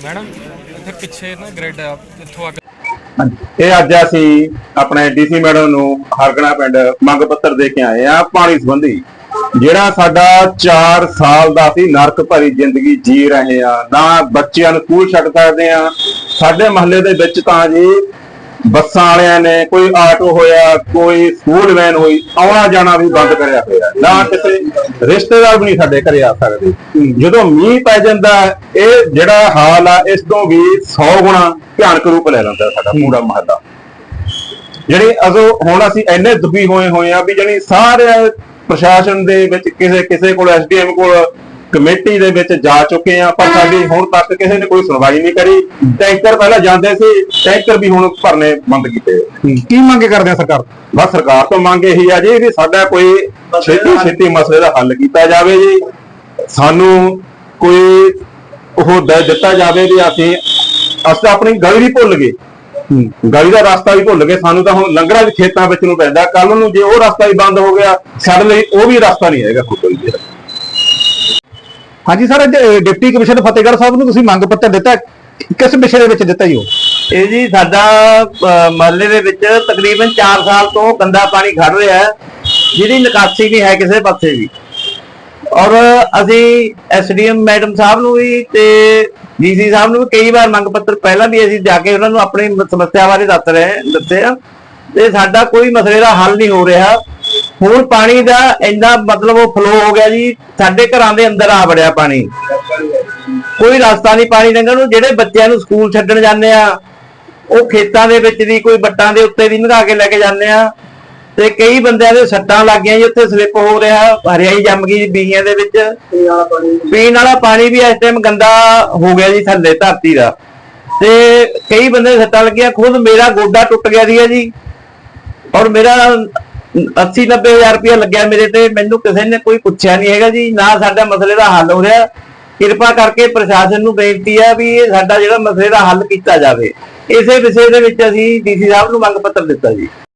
Madam, ਇੱਥੇ ਪਿੱਛੇ ਨਾ ਗ੍ਰਿਡ ਆ, ਇੱਥੋਂ ਆ ਇਹ ਅੱਜ ਅਸੀਂ ਆਪਣੇ ਡੀਸੀ ਮੈਡਮ ਨੂੰ ਹਰਗਣਾ ਪਿੰਡ ਮੰਗ ਪੱਤਰ ਦੇ ਕੇ ਆਏ ਆ ਪਾਣੀ ਸੰਬੰਧੀ ਜਿਹੜਾ ਸਾਡਾ 4 ਸਾਲ ਦਾ ਅਸੀਂ ਨਰਕ ਭਰੀ ਜ਼ਿੰਦਗੀ ਜੀ ਰਹੇ ਆ ਨਾ ਬੱਚਿਆਂ ਨੂੰ ਸਕੂਲ ਛੱਡ ਸਕਦੇ ਆ ਸਾਡੇ ਮਹੱਲੇ ਦੇ ਵਿੱਚ ਤਾਂ ਜੀ ਬੱਸਾਂ ਵਾਲਿਆਂ ਨੇ ਕੋਈ ਆਟੋ ਹੋਇਆ, ਕੋਈ ਸਕੂਲ ਵੈਨ ਹੋਈ, ਆਉਣਾ ਜਾਣਾ ਵੀ ਬੰਦ ਕਰਿਆ ਹੋਇਆ। ਨਾ ਕਿਸੇ ਰਿਸ਼ਤੇਦਾਰ ਵੀ ਨਹੀਂ ਸਾਡੇ ਘਰੇ ਆ ਸਕਦੇ। ਜਦੋਂ ਮੀਂਹ ਪੈ ਜਾਂਦਾ, ਇਹ ਜਿਹੜਾ ਹਾਲ ਆ, ਇਸ ਤੋਂ ਵੀ 100 ਗੁਣਾ ਭਿਆਨਕ ਰੂਪ ਲੈ ਲੈਂਦਾ ਸਾਡਾ ਪੂਰਾ ਮਹੱਲਾ। ਜਿਹੜੇ ਅਜੋ ਹੁਣ ਅਸੀਂ ਇੰਨੇ ਦੁਖੀ ਹੋਏ ਹੋਏ ਆ ਵੀ ਜਣੀ ਸਾਰੇ ਪ੍ਰਸ਼ਾਸਨ ਦੇ ਵਿੱਚ ਕਿਸੇ ਕਿਸੇ ਕੋਲ ਐਸਡੀਐਮ ਕੋਲ ਕਮੇਟੀ ਦੇ ਵਿੱਚ ਜਾ ਚੁੱਕੇ ਆ ਪਰ ਸਾਡੀ ਹੁਣ ਤੱਕ ਕਿਸੇ ਨੇ ਕੋਈ ਸੁਣਵਾਈ ਨਹੀਂ ਕਰੀ। ਟੈਂਕਰ ਪਹਿਲਾਂ ਜਾਂਦੇ ਸੀ ਟੈਂਕਰ ਵੀ ਹੁਣ ਭਰਨੇ ਬੰਦ ਕੀਤੇ। ਕੀ ਮੰਗ ਕਰਦੇ ਆ ਸਰਕਾਰ ਬਸ ਸਰਕਾਰ ਤੋਂ ਮੰਗ ਇਹੀ ਆ ਜੀ ਵੀ ਸਾਡਾ ਕੋਈ ਛੇਤੀ ਛੇਤੀ ਮਸਲੇ ਦਾ ਹੱਲ ਕੀਤਾ ਜਾਵੇ ਜੀ। ਸਾਨੂੰ ਕੋਈ ਉਹ ਦਿੱਤਾ ਜਾਵੇ ਵੀ ਅਸੀਂ ਅਸੀਂ ਤਾਂ ਆਪਣੀ ਗਲੀ ਵੀ ਭੁੱਲ ਗਏ। ਗਲੀ ਦਾ ਰਸਤਾ ਵੀ ਭੁੱਲ ਗਏ, ਸਾਨੂੰ ਤਾਂ ਹੁਣ ਲੰਗਰਾਂ ਦੇ ਖੇਤਾਂ ਵਿੱਚ ਨੂੰ ਪੈਂਦਾ ਕੱਲ ਨੂੰ ਜੇ ਉਹ ਰਸਤਾ ਹੀ ਬੰਦ ਹੋ ਗਿਆ, ਸਾਡੇ ਲਈ ਉਹ ਵੀ ਰਸਤਾ ਨਹੀਂ ਹੈਗਾ ਕੋਈ ਵੀ ਹਾਂਜੀ sir deputy commissioner Fatehgarh Sahib ਨੂੰ ਤੁਸੀਂ ਮੰਗ ਪੱਤਰ ਦਿੱਤਾ, ਕਿਸ ਵਿਸ਼ੇ ਦੇ ਵਿੱਚ ਦਿੱਤਾ ਜੀ ਉਹ? ਇਹ ਜੀ ਸਾਡਾ ਮਹੱਲੇ ਦੇ ਵਿੱਚ ਤਕਰੀਬਨ 4 ਸਾਲ ਤੋਂ ਗੰਦਾ ਪਾਣੀ ਖੜ ਰਿਹਾ ਜਿਹਦੀ ਨਿਕਾਸੀ ਨਹੀਂ ਹੈ ਕਿਸੇ ਪਾਸੇ ਵੀ। ਔਰ ਅਸੀਂ ਐਸਡੀਐਮ ਮੈਡਮ ਸਾਹਿਬ ਨੂੰ ਵੀ ਤੇ ਡੀਸੀ ਸਾਹਿਬ ਨੂੰ ਵੀ ਕਈ ਵਾਰ ਮੰਗ ਪੱਤਰ ਪਹਿਲਾਂ ਵੀ ਅਸੀਂ ਜਾ ਕੇ ਉਹਨਾਂ ਨੂੰ ਆਪਣੀ ਸਮੱਸਿਆ ਬਾਰੇ ਦੱਸ ਰਹੇ ਦੱਸੇ ਆ ਤੇ ਸਾਡਾ ਕੋਈ ਮਸਲੇ ਦਾ ਹੱਲ ਨਹੀਂ ਹੋ ਰਿਹਾ। ਹੁਣ ਪਾਣੀ ਦਾ ਇੰਨਾ ਮਤਲਬ ਉਹ ਫਲੋ ਹੋ ਗਿਆ ਜੀ, ਸਾਡੇ ਘਰਾਂ ਦੇ ਅੰਦਰ ਆ ਵੜਿਆ ਪਾਣੀ। ਕੋਈ ਰਸਤਾ ਨਹੀਂ ਪਾਣੀ ਲੰਘਣ ਨੂੰ, ਜਿਹੜੇ ਬੱਚਿਆਂ ਨੂੰ ਸਕੂਲ ਛੱਡਣ ਜਾਂਦੇ ਆ, ਉਹ ਖੇਤਾਂ ਦੇ ਵਿੱਚ ਦੀ ਕੋਈ ਬੱਟਾਂ ਦੇ ਉੱਤੇ ਵੀ ਨਗਾ ਕੇ ਲੈ ਕੇ ਜਾਂਦੇ ਆ। ਤੇ ਕਈ ਬੰਦਿਆਂ ਦੇ ਸੱਟਾਂ ਲੱਗ ਗਈਆਂ ਜੀ, ਉੱਥੇ ਸਲਿੱਪ ਹੋ ਰਿਹਾ, ਹਰਿਆਈ ਜੰਮ ਗਈ ਬੀਆਂ ਦੇ ਵਿੱਚ। ਪੀਣ ਵਾਲਾ ਪਾਣੀ ਵੀ ਇਸ ਟਾਈਮ ਗੰਦਾ ਹੋ ਗਿਆ ਜੀ ਥੱਲੇ ਧਰਤੀ ਦਾ। ਤੇ ਕਈ ਬੰਦੇ ਦੇ ਸੱਟਾਂ ਲੱਗੀਆਂ, ਖੁਦ ਮੇਰਾ ਗੋਡਾ ਟੁੱਟ ਗਿਆ ਸੀਗਾ ਜੀ। ਔਰ ਮੇਰਾ 80 ਹਜ਼ਾਰ ਰੁਪਇਆ ਲੱਗਿਆ ਮੇਰੇ ਤੇ, ਮੈਨੂੰ ਕਿਸੇ ਨੇ ਕੋਈ ਪੁੱਛਿਆ ਨਹੀਂ ਹੈਗਾ ਜੀ, ਨਾ ਸਾਡਾ ਮਸਲੇ ਦਾ ਹੱਲ ਹੋ ਰਿਹਾ। ਕਿਰਪਾ ਕਰਕੇ ਪ੍ਰਸ਼ਾਸਨ ਨੂੰ ਬੇਨਤੀ ਹੈ ਵੀ ਇਹ ਸਾਡਾ ਜਿਹੜਾ ਮਸਲੇ ਦਾ ਹੱਲ ਕੀਤਾ ਜਾਵੇ। ਇਸੇ ਵਿਸ਼ੇ ਦੇ ਵਿੱਚ ਅਸੀਂ ਡੀਸੀ ਸਾਹਿਬ ਨੂੰ ਮੰਗ ਪੱਤਰ ਦਿੱਤਾ ਜੀ।